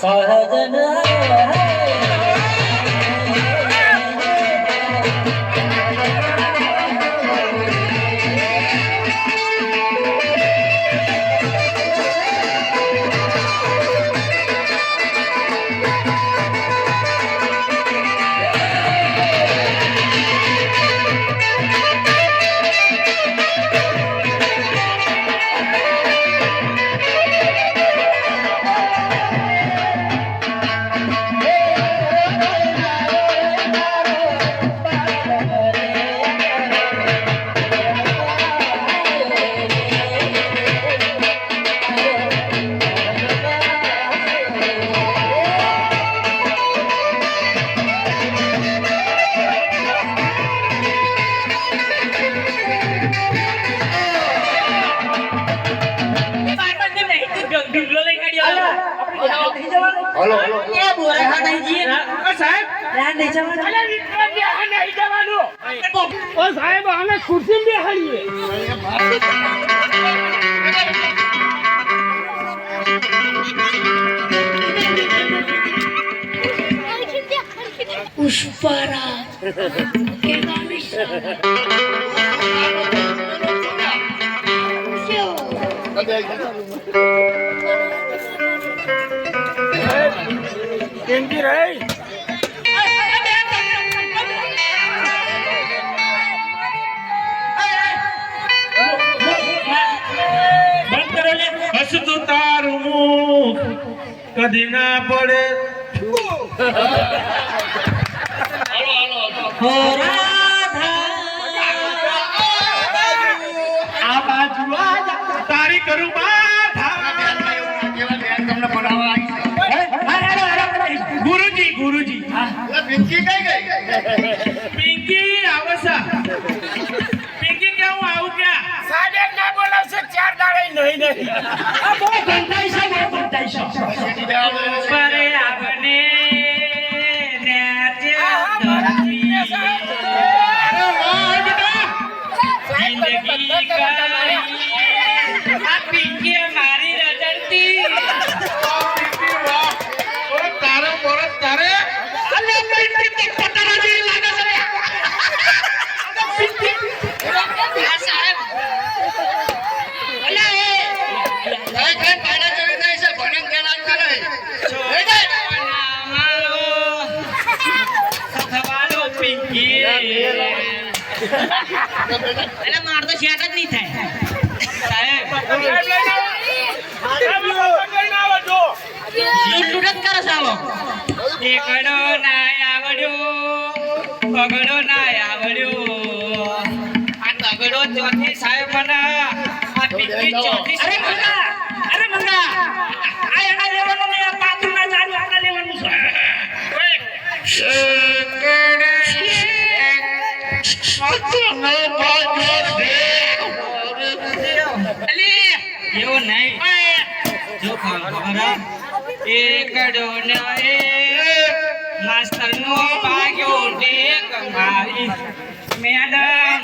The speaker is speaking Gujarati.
Father, no. Hello hello. એ બોરે હા નહીં જીએ ઓ સાહેબ. રાન નહીં જવાનું. અલે વિક્રમ બેહા નહીં જવાનું. ઓ સાહેબ આને ખુરશી બેહાડીએ. પુષ્પરાજ કેવાની કેમકી રહી. હસતું તારું મુખ કદી પડે. આ બાજુ આ તારી કરું. ગુરુજી ગુરુજી. પિંકી કઈ ગઈ? પિંકી આવસા પિંકી કે હું આવું ક્યાં? સાડે ના બોલાવશે ચાર દાડે નહીં નહીં. આ બહુ ગંધાઈ છે બહુ ગંધાઈ છે. એટલે માર તો શેટ જ નહીં થાય. એકડો ના આવડ્યો પગડો ના આવડ્યો. આ તગડો ચોથી સાહેબ બના આ પિંકી ચોથી અરે મંગા અરે મંગા. આ એના લેવાનું ને આ પાતું ના ચાલુ આના લેવાનું છે. એવું નહીં જો ખબર એકડો ના એ માસ્તર નો ભાગ્યો ટેક મારી મેડમ